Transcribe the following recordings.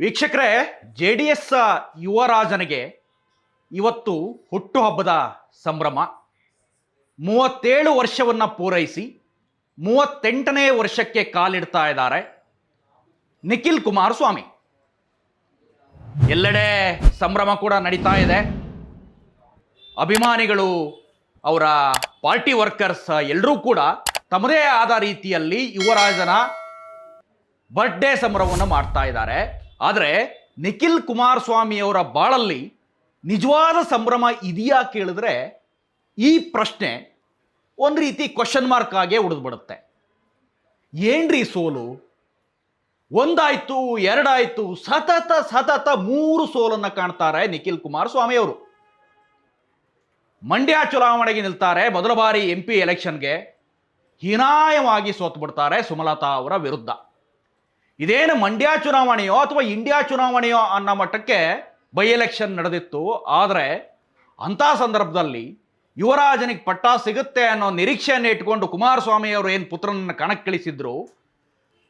ವೀಕ್ಷಕರೇ, J D S ಯುವರಾಜನಿಗೆ ಇವತ್ತು ಹುಟ್ಟುಹಬ್ಬದ ಸಂಭ್ರಮ. ಮೂವತ್ತೇಳು ವರ್ಷವನ್ನು ಪೂರೈಸಿ, ಮೂವತ್ತೆಂಟನೇ ವರ್ಷಕ್ಕೆ ಕಾಲಿಡ್ತಾ ಇದ್ದಾರೆ ನಿಖಿಲ್ ಕುಮಾರಸ್ವಾಮಿ ಎಲ್ಲೆಡೆ ಸಂಭ್ರಮ ಕೂಡ ನಡೀತಾ ಇದೆ. ಅಭಿಮಾನಿಗಳು, ಅವರ ಪಾರ್ಟಿ ವರ್ಕರ್ಸ್ ಎಲ್ಲರೂ ಕೂಡ ತಮ್ಮದೇ ಆದ ರೀತಿಯಲ್ಲಿ ಯುವರಾಜನ ಬರ್ಡೇ ಸಂಭ್ರಮವನ್ನು ಮಾಡ್ತಾ ಇದ್ದಾರೆ. ಆದರೆ ನಿಖಿಲ್ ಕುಮಾರಸ್ವಾಮಿಯವರ ಬಾಳಲ್ಲಿ ನಿಜವಾದ ಸಂಭ್ರಮ ಇದೆಯಾ ಕೇಳಿದ್ರೆ ಈ ಪ್ರಶ್ನೆ ಒಂದು ರೀತಿ ಕ್ವಶನ್ ಮಾರ್ಕ್ ಆಗೇ ಉಳಿದ್ಬಿಡುತ್ತೆ ಏನ್ರಿ ಸೋಲು? ಒಂದಾಯ್ತು, ಎರಡಾಯ್ತು, ಸತತ ಸತತ ಮೂರು ಸೋಲನ್ನು ಕಾಣ್ತಾರೆ ನಿಖಿಲ್ ಕುಮಾರಸ್ವಾಮಿ ಅವರು ಮಂಡ್ಯ ಚುನಾವಣೆಗೆ ನಿಲ್ತಾರೆ, ಮೊದಲ ಬಾರಿ ಎಂ ಪಿ ಎಲೆಕ್ಷನ್ಗೆ ಹೀನಾಯವಾಗಿ ಸೋತು ಬಿಡ್ತಾರೆ ಸುಮಲತಾ ಅವರ ವಿರುದ್ಧ. ಇದೇನು ಮಂಡ್ಯ ಚುನಾವಣೆಯೋ ಅಥವಾ ಇಂಡಿಯಾ ಚುನಾವಣೆಯೋ ಅನ್ನೋ ಮಟ್ಟಕ್ಕೆ ಬೈ ಎಲೆಕ್ಷನ್ ನಡೆದಿತ್ತು. ಆದರೆ ಅಂಥ ಸಂದರ್ಭದಲ್ಲಿ ಯುವರಾಜನಿಗೆ ಪಟ್ಟ ಸಿಗುತ್ತೆ ಅನ್ನೋ ನಿರೀಕ್ಷೆಯನ್ನು ಇಟ್ಕೊಂಡು ಕುಮಾರಸ್ವಾಮಿ ಅವರು ಏನು ಪುತ್ರನನ್ನು ಕಣಕ್ಕಿಳಿಸಿದ್ರು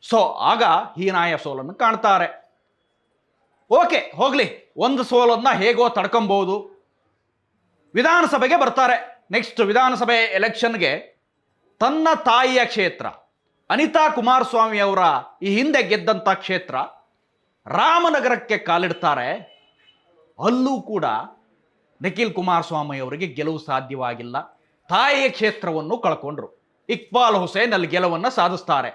ಸೊ, ಆಗ ಹೀನಾಯ ಸೋಲನ್ನು ಕಾಣ್ತಾರೆ. ಓಕೆ, ಹೋಗ್ಲಿ. ಒಂದು ಸೋಲನ್ನ ಹೇಗೋ ತಡ್ಕೊಬೋದು. ವಿಧಾನಸಭೆಗೆ ಬರ್ತಾರೆ. ನೆಕ್ಸ್ಟ್ ವಿಧಾನಸಭೆ ಎಲೆಕ್ಷನ್ಗೆ ತನ್ನ ತಾಯಿಯ ಕ್ಷೇತ್ರ. ಅನಿತಾ ಕುಮಾರಸ್ವಾಮಿ ಅವರ ಈ ಹಿಂದೆ ಗೆದ್ದಂಥ ಕ್ಷೇತ್ರ ರಾಮನಗರಕ್ಕೆ ಕಾಲಿಡ್ತಾರೆ, ಅಲ್ಲೂ ಕೂಡ ನಿಖಿಲ್ ಕುಮಾರಸ್ವಾಮಿ ಅವರಿಗೆ ಗೆಲುವು ಸಾಧ್ಯವಾಗಿಲ್ಲ. ತಾಯಿಯ ಕ್ಷೇತ್ರವನ್ನು ಕಳ್ಕೊಂಡ್ರು. ಇಕ್ಬಾಲ್ ಹುಸೇನ್ ಅಲ್ಲಿ ಗೆಲುವನ್ನು ಸಾಧಿಸ್ತಾರೆ.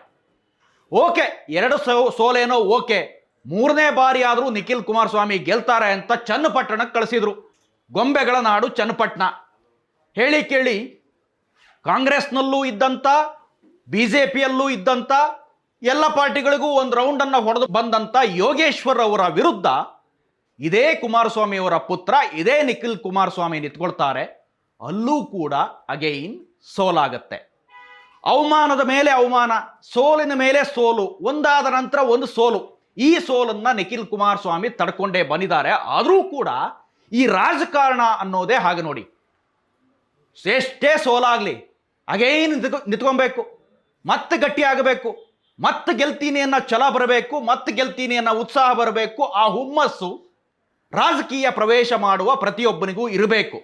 ಓಕೆ, ಎರಡು ಸೋ, ಸೋಲೇನೋ ಓಕೆ. ಮೂರನೇ ಬಾರಿ ಆದರೂ ನಿಖಿಲ್ ಕುಮಾರಸ್ವಾಮಿ ಗೆಲ್ತಾರೆ ಅಂತ ಚನ್ನಪಟ್ಟಣಕ್ಕೆ ಕಳಿಸಿದ್ರು. ಗೊಂಬೆಗಳ ನಾಡು ಚನ್ನಪಟ್ಟಣ. ಹೇಳಿ ಕೇಳಿ, ಕಾಂಗ್ರೆಸ್ನಲ್ಲೂ ಇದ್ದಂಥ ಬಿ ಜೆ ಪಿಯಲ್ಲೂ ಇದ್ದಂಥ ಎಲ್ಲ ಪಾರ್ಟಿಗಳಿಗೂ ಒಂದು ರೌಂಡನ್ನು ಹೊಡೆದು ಬಂದಂಥ ಯೋಗೇಶ್ವರ್ ಅವರ ವಿರುದ್ಧ ಇದೇ ಕುಮಾರಸ್ವಾಮಿ ಅವರ ಪುತ್ರ, ಇದೇ ನಿಖಿಲ್ ಕುಮಾರಸ್ವಾಮಿ ನಿಂತ್ಕೊಳ್ತಾರೆ. ಅಲ್ಲೂ ಕೂಡ ಅಗೈನ್ ಸೋಲಾಗತ್ತೆ. ಅವಮಾನದ ಮೇಲೆ ಅವಮಾನ, ಸೋಲಿನ ಮೇಲೆ ಸೋಲು, ಒಂದಾದ ನಂತರ ಒಂದು ಸೋಲು. ಈ ಸೋಲನ್ನ ನಿಖಿಲ್ ಕುಮಾರಸ್ವಾಮಿ ತಡ್ಕೊಂಡೇ ಬಂದಿದ್ದಾರೆ. ಆದರೂ ಕೂಡ ಈ ರಾಜಕಾರಣ ಅನ್ನೋದೇ ಹಾಗೆ ನೋಡಿ. ಎಷ್ಟೇ ಸೋಲಾಗ್ಲಿ ಅಗೈನ್ ನಿಂತ್ಕೊ ನಿಂತ್ಕೊಬೇಕು ಮತ್ತೆ ಗಟ್ಟಿ ಆಗಬೇಕು ಮತ್ತೆ ಗೆಲ್ತೀನಿ ಅನ್ನೋ ಛಲ ಬರಬೇಕು ಮತ್ತೆ ಗೆಲ್ತೀನಿ ಅನ್ನೋ ಉತ್ಸಾಹ ಬರಬೇಕು, ಆ ಹುಮ್ಮಸ್ಸು ರಾಜಕೀಯ ಪ್ರವೇಶ ಮಾಡುವ ಪ್ರತಿಯೊಬ್ಬನಿಗೂ ಇರಬೇಕು.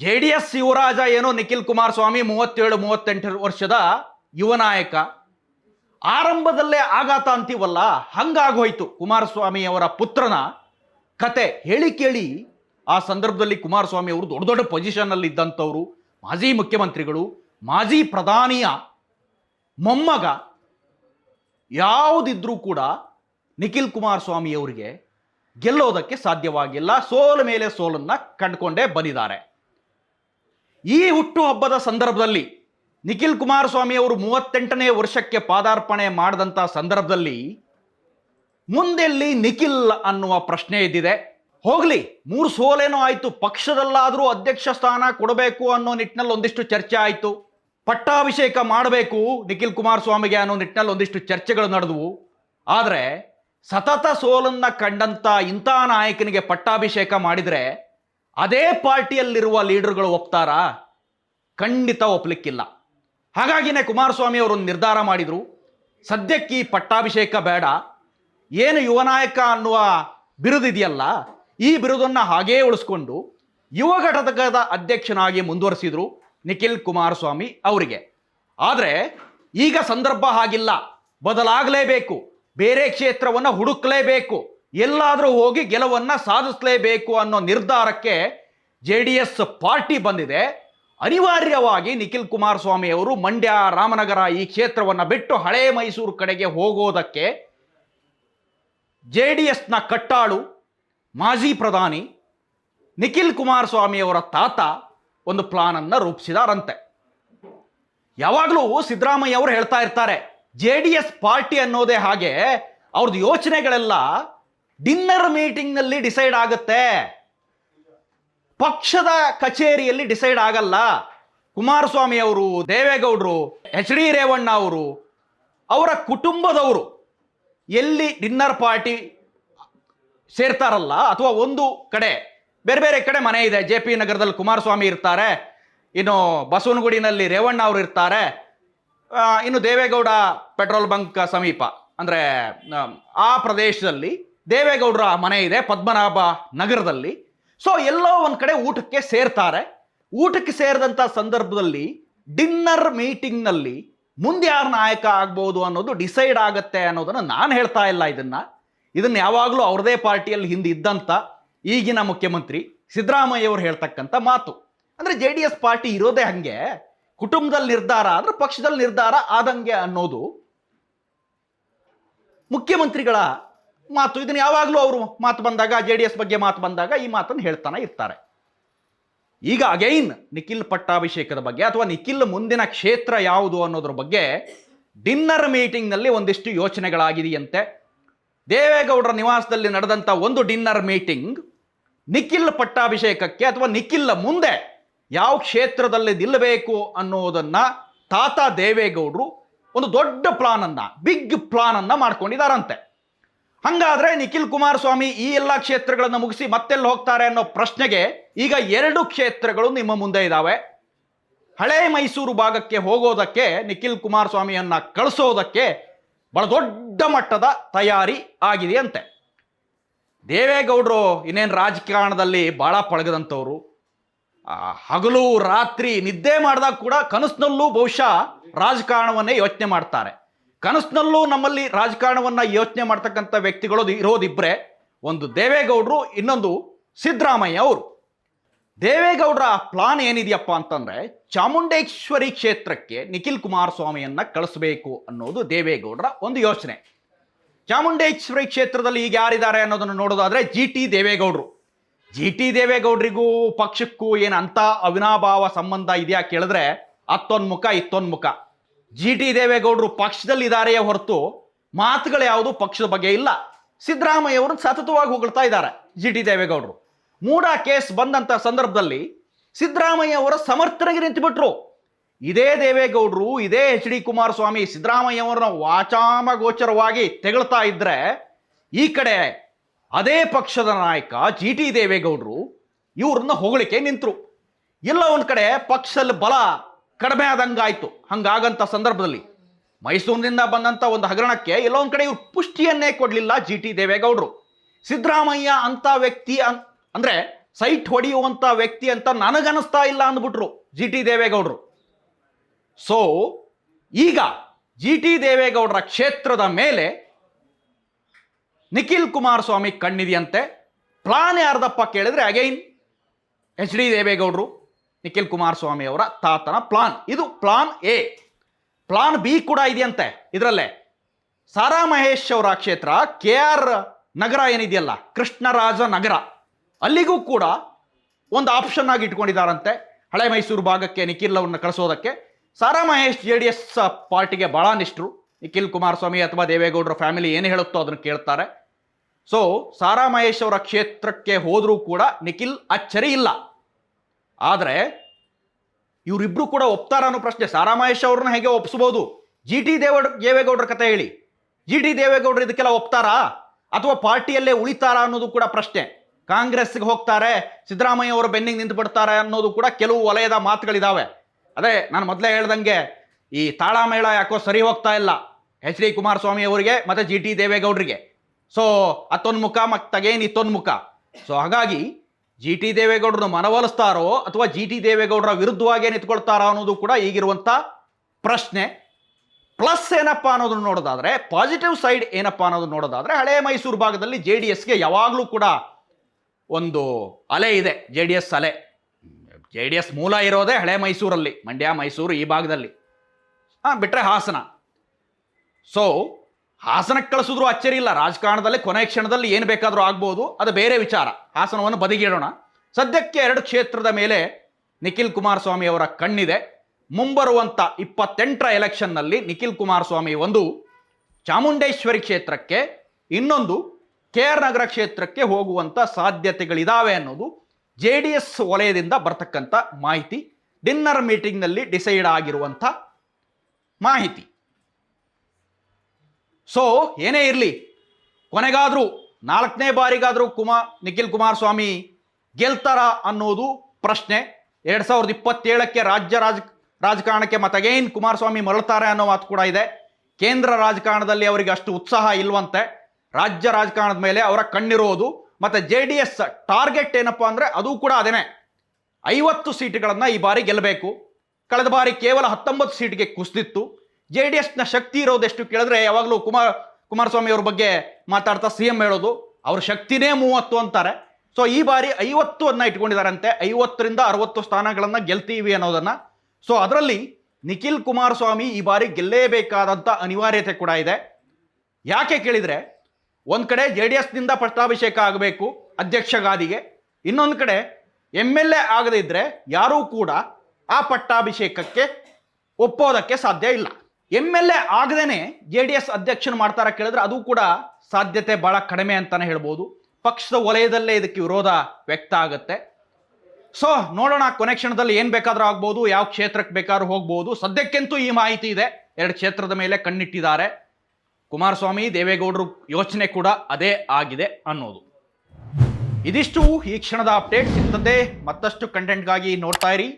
ಜೆ ಡಿ ಎಸ್ ಯುವರಾಜ ಏನೋ ನಿಖಿಲ್ ಕುಮಾರಸ್ವಾಮಿ ಮೂವತ್ತೇಳು ಮೂವತ್ತೆಂಟು ವರ್ಷದ ಯುವ ನಾಯಕ. ಆರಂಭದಲ್ಲೇ ಆಘಾತ ಅಂತೀವಲ್ಲ, ಹಂಗಾಗೋಯ್ತು ಕುಮಾರಸ್ವಾಮಿಯವರ ಪುತ್ರನ ಕತೆ ಹೇಳಿ ಕೇಳಿ. ಆ ಸಂದರ್ಭದಲ್ಲಿ ಕುಮಾರಸ್ವಾಮಿ ಅವರು ದೊಡ್ಡ ದೊಡ್ಡ ಪೊಸಿಷನ್ನಲ್ಲಿ ಇದ್ದಂಥವ್ರು ಮಾಜಿ ಮುಖ್ಯಮಂತ್ರಿಗಳು ಮಾಜಿ ಪ್ರಧಾನಿಯ ಮೊಮ್ಮಗ ಯಾವುದಿದ್ರೂ ಕೂಡ ನಿಖಿಲ್ ಕುಮಾರಸ್ವಾಮಿ ಅವರಿಗೆ ಗೆಲ್ಲೋದಕ್ಕೆ ಸಾಧ್ಯವಾಗಿಲ್ಲ. ಸೋಲ ಮೇಲೆ ಸೋಲನ್ನ ಕಂಡುಕೊಂಡೇ ಬಂದಿದ್ದಾರೆ. ಈ ಹುಟ್ಟುಹಬ್ಬದ ಸಂದರ್ಭದಲ್ಲಿ ನಿಖಿಲ್ ಕುಮಾರಸ್ವಾಮಿಯವರು ಮೂವತ್ತೆಂಟನೇ ವರ್ಷಕ್ಕೆ ಪಾದಾರ್ಪಣೆ ಮಾಡಿದಂಥ ಸಂದರ್ಭದಲ್ಲಿ ಮುಂದೆಲ್ಲಿ ನಿಖಿಲ್ ಅನ್ನುವ ಪ್ರಶ್ನೆ ಇದ್ದಿದೆ ಹೋಗಲಿ, ಮೂರು ಸೋಲೇನೋ ಆಯಿತು, ಪಕ್ಷದಲ್ಲಾದರೂ ಅಧ್ಯಕ್ಷ ಸ್ಥಾನ ಕೊಡಬೇಕು ಅನ್ನೋ ನಿಟ್ಟಿನಲ್ಲಿ ಒಂದಿಷ್ಟು ಚರ್ಚೆ ಆಯಿತು. ಪಟ್ಟಾಭಿಷೇಕ ಮಾಡಬೇಕು ನಿಖಿಲ್ ಕುಮಾರಸ್ವಾಮಿಗೆ ಅನ್ನೋ ನಿಟ್ಟಿನಲ್ಲಿ ಒಂದಿಷ್ಟು ಚರ್ಚೆಗಳು ನಡೆದವು. ಆದರೆ ಸತತ ಸೋಲನ್ನ ಕಂಡಂತ ಇಂಥ ನಾಯಕನಿಗೆ ಪಟ್ಟಾಭಿಷೇಕ ಮಾಡಿದರೆ ಅದೇ ಪಾರ್ಟಿಯಲ್ಲಿರುವ ಲೀಡರ್ಗಳು ಒಪ್ತಾರಾ? ಖಂಡಿತ ಒಪ್ಲಿಕ್ಕಿಲ್ಲ. ಹಾಗಾಗಿನೇ ಕುಮಾರಸ್ವಾಮಿ ಅವರು ನಿರ್ಧಾರ ಮಾಡಿದರು. ಸದ್ಯಕ್ಕೆ ಈ ಪಟ್ಟಾಭಿಷೇಕ ಬೇಡ. ಏನು ಯುವನಾಯಕ ಅನ್ನುವ ಬಿರುದಿದೆಯಲ್ಲ, ಈ ಬಿರುದನ್ನು ಹಾಗೇ ಉಳಿಸ್ಕೊಂಡು ಯುವ ಘಟಕದ ಅಧ್ಯಕ್ಷನಾಗಿ ಮುಂದುವರಿಸಿದ್ರು. ನಿಖಿಲ್ ಕುಮಾರಸ್ವಾಮಿ ಅವರಿಗೆ. ಆದರೆ ಈಗ ಸಂದರ್ಭ ಹಾಗಿಲ್ಲ. ಬದಲಾಗಲೇಬೇಕು. ಬೇರೆ ಕ್ಷೇತ್ರವನ್ನು ಹುಡುಕಲೇಬೇಕು. ಎಲ್ಲಾದರೂ ಹೋಗಿ ಗೆಲುವನ್ನು ಸಾಧಿಸಲೇಬೇಕು ಅನ್ನೋ ನಿರ್ಧಾರಕ್ಕೆ ಜೆ ಡಿ ಎಸ್ ಪಾರ್ಟಿ ಬಂದಿದೆ. ಅನಿವಾರ್ಯವಾಗಿ ನಿಖಿಲ್ ಕುಮಾರಸ್ವಾಮಿ ಅವರು ಮಂಡ್ಯ, ರಾಮನಗರ ಈ ಕ್ಷೇತ್ರವನ್ನು ಬಿಟ್ಟು ಹಳೆ ಮೈಸೂರು ಕಡೆಗೆ ಹೋಗೋದಕ್ಕೆ ಜೆ ಡಿ ಎಸ್ನ ಕಟ್ಟಾಳು ಮಾಜಿ ಪ್ರಧಾನಿ ನಿಖಿಲ್ ಕುಮಾರಸ್ವಾಮಿ ಅವರ ತಾತ ಒಂದು ಪ್ಲಾನನ್ನು ರೂಪಿಸಿದಾರಂತೆ. ಯಾವಾಗಲೂ ಸಿದ್ದರಾಮಯ್ಯ ಅವರು ಹೇಳ್ತಾ ಇರ್ತಾರೆ, ಜೆ ಡಿ ಎಸ್ ಪಾರ್ಟಿ ಅನ್ನೋದೇ ಹಾಗೆ ಅವ್ರದ್ದು ಯೋಚನೆಗಳೆಲ್ಲ ಡಿನ್ನರ್ ಮೀಟಿಂಗ್ನಲ್ಲಿ ಡಿಸೈಡ್ ಆಗುತ್ತೆ. ಪಕ್ಷದ ಕಚೇರಿಯಲ್ಲಿ ಡಿಸೈಡ್ ಆಗಲ್ಲ. ಕುಮಾರಸ್ವಾಮಿ ಅವರು ದೇವೇಗೌಡರು, ಎಚ್ ಡಿ ರೇವಣ್ಣ ಅವರು, ಅವರ ಕುಟುಂಬದವರು ಎಲ್ಲಿ ಡಿನ್ನರ್ ಪಾರ್ಟಿ ಸೇರ್ತಾರಲ್ಲ, ಅಥವಾ ಒಂದು ಕಡೆ ಬೇರೆ ಬೇರೆ ಕಡೆ ಮನೆ ಇದೆ. ಜೆ ಪಿ ನಗರದಲ್ಲಿ ಕುಮಾರಸ್ವಾಮಿ ಇರ್ತಾರೆ. ಇನ್ನು ಬಸವನಗುಡಿನಲ್ಲಿ ರೇವಣ್ಣ ಅವರು ಇರ್ತಾರೆ. ಇನ್ನು ದೇವೇಗೌಡ ಪೆಟ್ರೋಲ್ ಬಂಕ್ ಸಮೀಪ. ಅಂದರೆ ಆ ಪ್ರದೇಶದಲ್ಲಿ ದೇವೇಗೌಡರ ಮನೆ ಇದೆ, ಪದ್ಮನಾಭ ನಗರದಲ್ಲಿ. ಸೊ ಎಲ್ಲೋ ಒಂದು ಕಡೆ ಊಟಕ್ಕೆ ಸೇರ್ತಾರೆ. ಊಟಕ್ಕೆ ಸೇರಿದಂಥ ಸಂದರ್ಭದಲ್ಲಿ ಡಿನ್ನರ್ ಮೀಟಿಂಗ್ನಲ್ಲಿ ಮುಂದೆ ಯಾರು ನಾಯಕ ಆಗ್ಬೋದು ಅನ್ನೋದು ಡಿಸೈಡ್ ಆಗತ್ತೆ ಅನ್ನೋದನ್ನು ನಾನು ಹೇಳ್ತಾ ಇಲ್ಲ ಇದನ್ನು. ಇದನ್ನು ಯಾವಾಗಲೂ ಅವ್ರದೇ ಪಾರ್ಟಿಯಲ್ಲಿ ಹಿಂದೆ ಇದ್ದಂಥ ಈಗಿನ ಮುಖ್ಯಮಂತ್ರಿ ಸಿದ್ದರಾಮಯ್ಯ ಅವರು ಹೇಳ್ತಕ್ಕಂಥ ಮಾತು. ಅಂದರೆ ಜೆ ಡಿ ಎಸ್ ಪಾರ್ಟಿ ಇರೋದೇ ಹಂಗೆ ಕುಟುಂಬದಲ್ಲಿ ನಿರ್ಧಾರ ಅಂದ್ರೆ ಪಕ್ಷದಲ್ಲಿ ನಿರ್ಧಾರ ಆದಂಗೆ ಅನ್ನೋದು ಮುಖ್ಯಮಂತ್ರಿಗಳ ಮಾತು. ಇದನ್ನು ಯಾವಾಗಲೂ ಅವರು ಮಾತು ಬಂದಾಗ, ಜೆ ಡಿ ಎಸ್ ಬಗ್ಗೆ ಮಾತು ಬಂದಾಗ ಈ ಮಾತನ್ನು ಹೇಳ್ತಾನೆ ಇರ್ತಾರೆ. ಈಗ ಅಗೈನ್ ನಿಖಿಲ್ ಪಟ್ಟಾಭಿಷೇಕದ ಬಗ್ಗೆ ಅಥವಾ ನಿಖಿಲ್ ಮುಂದಿನ ಕ್ಷೇತ್ರ ಯಾವುದು ಅನ್ನೋದ್ರ ಬಗ್ಗೆ ಡಿನ್ನರ್ ಮೀಟಿಂಗ್ನಲ್ಲಿ ಒಂದಿಷ್ಟು ಯೋಚನೆಗಳಾಗಿದೆಯಂತೆ. ದೇವೇಗೌಡರ ನಿವಾಸದಲ್ಲಿ ನಡೆದಂಥ ಒಂದು ಡಿನ್ನರ್ ಮೀಟಿಂಗ್ ನಿಖಿಲ್ ಪಟ್ಟಾಭಿಷೇಕಕ್ಕೆ ಅಥವಾ ನಿಖಿಲ್ ಮುಂದೆ ಯಾವ ಕ್ಷೇತ್ರದಲ್ಲಿ ನಿಲ್ಲಬೇಕು ಅನ್ನೋದನ್ನು ತಾತ ದೇವೇಗೌಡರು ಒಂದು ದೊಡ್ಡ ಪ್ಲಾನ್ ಅನ್ನ ಬಿಗ್ ಪ್ಲಾನ್ ಅನ್ನ ಮಾಡ್ಕೊಂಡಿದಾರಂತೆ. ಹಂಗಾದ್ರೆ ನಿಖಿಲ್ ಕುಮಾರಸ್ವಾಮಿ ಈ ಎಲ್ಲ ಕ್ಷೇತ್ರಗಳನ್ನು ಮುಗಿಸಿ ಮತ್ತೆಲ್ಲಿ ಹೋಗ್ತಾರೆ ಅನ್ನೋ ಪ್ರಶ್ನೆಗೆ ಈಗ ಎರಡು ಕ್ಷೇತ್ರಗಳು ನಿಮ್ಮ ಮುಂದೆ ಇದ್ದಾವೆ ಹಳೆ ಮೈಸೂರು ಭಾಗಕ್ಕೆ ಹೋಗೋದಕ್ಕೆ ನಿಖಿಲ್ ಕುಮಾರಸ್ವಾಮಿಯನ್ನ ಕಳಿಸೋದಕ್ಕೆ ಬಹಳ ದೊಡ್ಡ ಮಟ್ಟದ ತಯಾರಿ ಆಗಿದೆಯಂತೆ ದೇವೇಗೌಡರು ಇನ್ನೇನು ರಾಜಕಾರಣದಲ್ಲಿ ಭಾಳ ಪಳಗದಂಥವ್ರು. ಹಗಲು ರಾತ್ರಿ ನಿದ್ದೆ ಮಾಡಿದಾಗ ಕೂಡ ಕನಸಿನಲ್ಲೂ ಬಹುಶಃ ರಾಜಕಾರಣವನ್ನೇ ಯೋಚನೆ ಮಾಡ್ತಾರೆ. ಕನಸಿನಲ್ಲೂ ನಮ್ಮಲ್ಲಿ ರಾಜಕಾರಣವನ್ನು ಯೋಚನೆ ಮಾಡ್ತಕ್ಕಂಥ ವ್ಯಕ್ತಿಗಳು ಇರೋದಿಬ್ಬರೇ ಒಂದು ದೇವೇಗೌಡರು, ಇನ್ನೊಂದು ಸಿದ್ದರಾಮಯ್ಯ ಅವರು. ದೇವೇಗೌಡರ ಪ್ಲಾನ್ ಏನಿದೆಯಪ್ಪ ಅಂತಂದರೆ ಚಾಮುಂಡೇಶ್ವರಿ ಕ್ಷೇತ್ರಕ್ಕೆ ನಿಖಿಲ್ ಕುಮಾರಸ್ವಾಮಿಯನ್ನು ಕಳಿಸ್ಬೇಕು ಅನ್ನೋದು ದೇವೇಗೌಡರ ಒಂದು ಯೋಚನೆ. ಚಾಮುಂಡೇಶ್ವರಿ ಕ್ಷೇತ್ರದಲ್ಲಿ ಈಗ ಯಾರಿದ್ದಾರೆ ಅನ್ನೋದನ್ನು ನೋಡೋದಾದ್ರೆ ಜಿ ಟಿ ದೇವೇಗೌಡರು. ಜಿ ಟಿ ದೇವೇಗೌಡರಿಗೂ ಪಕ್ಷಕ್ಕೂ ಏನು ಅಂತ ಅವಿನಾಭಾವ ಸಂಬಂಧ ಇದೆಯಾ ಕೇಳಿದ್ರೆ ಅತ್ತೊಂದು ಮುಖ ಇತ್ತೊಂದು ಮುಖ ಜಿ ಟಿ ದೇವೇಗೌಡರು ಪಕ್ಷದಲ್ಲಿ ಇದಾರೆಯೇ ಹೊರತು ಮಾತುಗಳು ಯಾವುದು ಪಕ್ಷದ ಬಗ್ಗೆ ಇಲ್ಲ. ಸಿದ್ದರಾಮಯ್ಯ ಅವರು ಸತತವಾಗಿ ಹೊಗಳ್ತಾ ಇದ್ದಾರೆ ಜಿ ಟಿ ದೇವೇಗೌಡರು. ಮೂಡಾ ಕೇಸ್ ಬಂದಂತ ಸಂದರ್ಭದಲ್ಲಿ ಸಿದ್ದರಾಮಯ್ಯ ಅವರ ಸಮರ್ಥನೆಗೆ ನಿಂತುಬಿಟ್ರು. ಇದೇ ದೇವೇಗೌಡರು, ಇದೇ ಎಚ್ ಡಿ ಕುಮಾರಸ್ವಾಮಿ ಸಿದ್ದರಾಮಯ್ಯ ವಾಚಾಮಗೋಚರವಾಗಿ ತೆಗಳ್ತಾ ಇದ್ರೆ ಈ ಕಡೆ ಅದೇ ಪಕ್ಷದ ನಾಯಕ ಜಿ ಟಿ ದೇವೇಗೌಡರು ಇವ್ರನ್ನ ಹೊಗಳಿಕೆ ನಿಂತರು. ಎಲ್ಲ ಒಂದು ಕಡೆ ಪಕ್ಷದಲ್ಲಿ ಬಲ ಕಡಿಮೆ ಆದಂಗಾಯ್ತು ಹಂಗಾಗಂತ ಸಂದರ್ಭದಲ್ಲಿ ಮೈಸೂರಿನಿಂದ ಬಂದಂತ ಒಂದು ಹಗರಣಕ್ಕೆ ಎಲ್ಲೋ ಒಂದು ಕಡೆ ಇವ್ರು ಪುಷ್ಟಿಯನ್ನೇ ಕೊಡಲಿಲ್ಲ ಜಿ ಟಿ ದೇವೇಗೌಡರು. ಸಿದ್ದರಾಮಯ್ಯ ಅಂತ ವ್ಯಕ್ತಿ ಅನ್- ಅಂದ್ರೆ ಸೈಟ್ ಹೊಡೆಯುವಂಥ ವ್ಯಕ್ತಿ ಅಂತ ನನಗನ್ನಿಸ್ತಾ ಇಲ್ಲ ಅಂದ್ಬಿಟ್ರು ಜಿ ಟಿ ದೇವೇಗೌಡರು. ಸೊ ಈಗ ಜಿ ಟಿ ದೇವೇಗೌಡರ ಕ್ಷೇತ್ರದ ಮೇಲೆ ನಿಖಿಲ್ ಕುಮಾರಸ್ವಾಮಿ ಕಣ್ಣಿದೆಯಂತೆ. ಪ್ಲಾನ್ ಯಾರ್ದಪ್ಪ ಕೇಳಿದ್ರೆ ಅಗೈನ್ ಎಚ್ ಡಿ ದೇವೇಗೌಡರು, ನಿಖಿಲ್ ಕುಮಾರಸ್ವಾಮಿ ಅವರ ತಾತನ ಪ್ಲಾನ್ ಇದು ಪ್ಲಾನ್ ಎ ಪ್ಲಾನ್ ಬಿ ಕೂಡ ಇದೆಯಂತೆ ಇದರಲ್ಲೇ. ಸಾರಾ ಮಹೇಶ್ ಅವರ ಕ್ಷೇತ್ರ ಕೆ ಆರ್ ನಗರ ಏನಿದೆಯಲ್ಲ, ಕೃಷ್ಣರಾಜ ನಗರ. ಅಲ್ಲಿಗೂ ಕೂಡ ಒಂದು ಆಪ್ಷನ್ ಆಗಿ ಇಟ್ಕೊಂಡಿದ್ದಾರಂತೆ. ಹಳೆ ಮೈಸೂರು ಭಾಗಕ್ಕೆ ನಿಖಿಲ್ ಅವ್ರನ್ನ ಕಳಿಸೋದಕ್ಕೆ. Sara Mahesh J D S ಪಾರ್ಟಿಗೆ ಬಹಳ ನಿಷ್ಠರು. ನಿಖಿಲ್ ಕುಮಾರಸ್ವಾಮಿ ಅಥವಾ ದೇವೇಗೌಡರ ಫ್ಯಾಮಿಲಿ ಏನು ಹೇಳುತ್ತೋ ಅದನ್ನು ಕೇಳ್ತಾರೆ. ಸೊ ಸಾರಾ ಮಹೇಶ್ ಅವರ ಕ್ಷೇತ್ರಕ್ಕೆ ಹೋದರೂ ಕೂಡ ನಿಖಿಲ್ ಅಚ್ಚರಿ ಇಲ್ಲ. ಆದರೆ ಇವರಿಬ್ಬರು ಕೂಡ ಒಪ್ತಾರ ಅನ್ನೋ ಪ್ರಶ್ನೆ. ಸಾರಾ ಮಹೇಶ್ ಅವ್ರನ್ನ ಹೇಗೆ ಒಪ್ಸ್ಬೋದು? ಜಿ ಟಿ ದೇವೇಗೌಡ ದೇವೇಗೌಡರ ಕತೆ ಹೇಳಿ. ಜಿ ಟಿ ದೇವೇಗೌಡರು ಇದಕ್ಕೆಲ್ಲ ಒಪ್ತಾರಾ? ಅಥವಾ ಪಾರ್ಟಿಯಲ್ಲೇ ಉಳಿತಾರಾ ಅನ್ನೋದು ಕೂಡ ಪ್ರಶ್ನೆ. ಕಾಂಗ್ರೆಸ್ಗೆ ಹೋಗ್ತಾರೆ, ಸಿದ್ದರಾಮಯ್ಯ ಅವರು ಬೆನ್ನಿಗೆ ನಿಂತು ಬಿಡ್ತಾರೆ ಅನ್ನೋದು ಕೂಡ ಕೆಲವು ವಲಯದ ಮಾತುಗಳಿದಾವೆ. ಅದೇ ನಾನು ಮೊದಲೇ ಹೇಳ್ದಂಗೆ ಈ ತಾಳಮೇಳ ಯಾಕೋ ಸರಿ ಹೋಗ್ತಾ ಇಲ್ಲ. ಎಚ್ ಡಿ ಕುಮಾರಸ್ವಾಮಿ ಅವರಿಗೆ ಮತ್ತೆ ಜಿ ಟಿ ದೇವೇಗೌಡರಿಗೆ. ಸೊ ಅತ್ತೊಂದು ಮುಖ ಮತ್ತು ತಗೇನು ಇತ್ತೊಂದು ಮುಖ. ಸೊ ಹಾಗಾಗಿ ಜಿ ಟಿ ದೇವೇಗೌಡರನ್ನು ಮನವೊಲಿಸ್ತಾರೋ ಅಥವಾ ಜಿ ಟಿ ದೇವೇಗೌಡರ ವಿರುದ್ಧವಾಗಿ ನಿಂತ್ಕೊಳ್ತಾರೋ ಅನ್ನೋದು ಕೂಡ ಈಗಿರುವಂಥ ಪ್ರಶ್ನೆ. ಪ್ಲಸ್ ಏನಪ್ಪ ಅನ್ನೋದನ್ನು ನೋಡೋದಾದರೆ ಪಾಸಿಟಿವ್ ಸೈಡ್ ಏನಪ್ಪ ಅನ್ನೋದನ್ನು ನೋಡೋದಾದರೆ, ಹಳೆ ಮೈಸೂರು ಭಾಗದಲ್ಲಿ ಜೆ ಡಿ ಎಸ್ಗೆ ಯಾವಾಗಲೂ ಕೂಡ ಒಂದು ಅಲೆ ಇದೆ. ಜೆ ಡಿ ಎಸ್ ಅಲೆ. ಜೆ ಡಿ ಎಸ್ ಮೂಲ ಇರೋದೇ ಹಳೆ ಮೈಸೂರಲ್ಲಿ, ಮಂಡ್ಯ, ಮೈಸೂರು ಈ ಭಾಗದಲ್ಲಿ. ಹಾಂ ಬಿಟ್ಟರೆ ಹಾಸನ. ಸೊ ಹಾಸನಕ್ಕೆ ಕಳಿಸಿದ್ರು ಅಚ್ಚರಿ ಇಲ್ಲ. ರಾಜಕಾರಣದಲ್ಲಿ ಕೊನೆ ಕ್ಷಣದಲ್ಲಿ ಏನು ಬೇಕಾದರೂ ಆಗ್ಬೋದು. ಅದು ಬೇರೆ ವಿಚಾರ. ಹಾಸನವನ್ನು ಬದಿಗಿಡೋಣ. ಸದ್ಯಕ್ಕೆ ಎರಡು ಕ್ಷೇತ್ರದ ಮೇಲೆ ನಿಖಿಲ್ ಕುಮಾರಸ್ವಾಮಿ ಅವರ ಕಣ್ಣಿದೆ. ಮುಂಬರುವಂಥ ಇಪ್ಪತ್ತೆಂಟರ ಎಲೆಕ್ಷನ್ನಲ್ಲಿ ನಿಖಿಲ್ ಕುಮಾರಸ್ವಾಮಿ ಒಂದು ಚಾಮುಂಡೇಶ್ವರಿ ಕ್ಷೇತ್ರಕ್ಕೆ, ಇನ್ನೊಂದು ಕೆ ಆರ್ ನಗರ ಕ್ಷೇತ್ರಕ್ಕೆ ಹೋಗುವಂಥ ಸಾಧ್ಯತೆಗಳಿದಾವೆ ಅನ್ನೋದು ಜೆ ಡಿ ಎಸ್ ವಲಯದಿಂದ ಬರ್ತಕ್ಕಂಥ ಮಾಹಿತಿ ಡಿನ್ನರ್ ಮೀಟಿಂಗ್ನಲ್ಲಿ ಡಿಸೈಡ್ ಆಗಿರುವಂಥ ಮಾಹಿತಿ. ಸೊ ಏನೇ ಇರಲಿ, ಕೊನೆಗಾದರೂ, ನಾಲ್ಕನೇ ಬಾರಿಗಾದರೂ ಕುಮಾರ್ ನಿಖಿಲ್ ಕುಮಾರಸ್ವಾಮಿ ಗೆಲ್ತಾರ ಅನ್ನೋದು ಪ್ರಶ್ನೆ. ಎರಡು ಸಾವಿರದ ಇಪ್ಪತ್ತೇಳಕ್ಕೆ ರಾಜ್ಯ ರಾಜ, ರಾಜಕಾರಣಕ್ಕೆ ಮತ್ತಗೇನ್ ಕುಮಾರಸ್ವಾಮಿ ಮರಳುತ್ತಾರೆ ಅನ್ನೋ ಮಾತು ಕೂಡ ಇದೆ. ಕೇಂದ್ರ ರಾಜಕಾರಣದಲ್ಲಿ ಅವರಿಗೆ ಅಷ್ಟು ಉತ್ಸಾಹ ಇಲ್ವಂತೆ. ರಾಜ್ಯ ರಾಜಕಾರಣದ ಮೇಲೆ ಅವರ ಕಣ್ಣಿರೋದು ಮತ್ತೆ ಜೆ ಡಿ ಎಸ್ ಟಾರ್ಗೆಟ್ ಏನಪ್ಪಾ ಅಂದ್ರೆ ಅದು ಕೂಡ ಅದೇನೆ. ಐವತ್ತು ಸೀಟುಗಳನ್ನು ಈ ಬಾರಿ ಗೆಲ್ಲಬೇಕು ಕಳೆದ ಬಾರಿ ಕೇವಲ ಹತ್ತೊಂಬತ್ತು ಸೀಟ್ಗೆ ಕುಸಿದಿತ್ತು. ಜೆ ಡಿ ಎಸ್ನ ಶಕ್ತಿ ಇರೋದೆಷ್ಟು ಕೇಳಿದ್ರೆ ಯಾವಾಗಲೂ ಕುಮಾರ್ ಕುಮಾರಸ್ವಾಮಿ ಅವ್ರ ಬಗ್ಗೆ ಮಾತಾಡ್ತಾ ಸಿ ಎಂ ಹೇಳೋದು, ಅವ್ರ ಶಕ್ತಿನೇ ಮೂವತ್ತು ಅಂತಾರೆ. ಸೊ ಈ ಬಾರಿ ಐವತ್ತು ಅನ್ನ ಇಟ್ಕೊಂಡಿದ್ದಾರಂತೆ. ಐವತ್ತರಿಂದ ಅರವತ್ತು ಸ್ಥಾನಗಳನ್ನು ಗೆಲ್ತೀವಿ ಅನ್ನೋದನ್ನ. ಸೊ ಅದರಲ್ಲಿ ನಿಖಿಲ್ ಕುಮಾರಸ್ವಾಮಿ ಈ ಬಾರಿ ಗೆಲ್ಲೇಬೇಕಾದಂಥ ಅನಿವಾರ್ಯತೆ ಕೂಡ ಇದೆ. ಯಾಕೆ ಕೇಳಿದ್ರೆ ಒಂದ್ ಕಡೆ ಜೆ ಡಿ ಎಸ್ನಿಂದ ಪಟ್ಟಾಭಿಷೇಕ ಆಗಬೇಕು ಅಧ್ಯಕ್ಷ ಗಾದಿಗೆ ಇನ್ನೊಂದು ಕಡೆ ಎಂ ಎಲ್ ಎ ಆಗದೇ ಯಾರೂ ಕೂಡ ಆ ಪಟ್ಟಾಭಿಷೇಕಕ್ಕೆ ಒಪ್ಪೋದಕ್ಕೆ ಸಾಧ್ಯ ಇಲ್ಲ. ಎಂ ಎಲ್ ಎ ಆಗದೇನೆ ಜೆ ಡಿ ಎಸ್ ಅಧ್ಯಕ್ಷನ ಮಾಡ್ತಾರ ಕೇಳಿದ್ರೆ ಅದು ಕೂಡ ಸಾಧ್ಯತೆ ಬಹಳ ಕಡಿಮೆ ಅಂತಾನೆ ಹೇಳ್ಬೋದು. ಪಕ್ಷದ ವಲಯದಲ್ಲೇ ಇದಕ್ಕೆ ವಿರೋಧ ವ್ಯಕ್ತ ಆಗುತ್ತೆ. ಸೊ, ನೋಡೋಣ, ಕೊನೆ ಕ್ಷಣದಲ್ಲಿ ಏನು ಬೇಕಾದರೂ ಆಗ್ಬೋದು, ಯಾವ ಕ್ಷೇತ್ರಕ್ಕೆ ಬೇಕಾದ್ರೂ ಹೋಗ್ಬೋದು. ಸದ್ಯಕ್ಕಂತೂ ಈ ಮಾಹಿತಿ ಇದೆ. ಎರಡು ಕ್ಷೇತ್ರದ ಮೇಲೆ ಕಣ್ಣಿಟ್ಟಿದ್ದಾರೆ. ಕುಮಾರಸ್ವಾಮಿ, ದೇವೇಗೌಡರು ಯೋಚನೆ ಕೂಡ ಅದೇ ಆಗಿದೆ ಅನ್ನೋದು. ಇದಿಷ್ಟು ಈ ಕ್ಷಣದ ಅಪ್ಡೇಟ್ ಇಂಥದ್ದೇ ಮತ್ತಷ್ಟು ಕಂಟೆಂಟ್ಗಾಗಿ ನೋಡ್ತಾ ಇರಿ.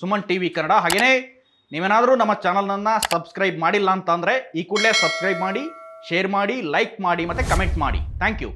Suman T V Kannada. ಹಾಗೇನೇ ನೀವೇನಾದರೂ ನಮ್ಮ ಚಾನಲ್ನನ್ನು ಸಬ್ಸ್ಕ್ರೈಬ್ ಮಾಡಿಲ್ಲ ಅಂತಂದರೆ ಈ ಕೂಡಲೇ ಸಬ್ಸ್ಕ್ರೈಬ್ ಮಾಡಿ, ಶೇರ್ ಮಾಡಿ, ಲೈಕ್ ಮಾಡಿ ಮತ್ತು ಕಮೆಂಟ್ ಮಾಡಿ. Thank you.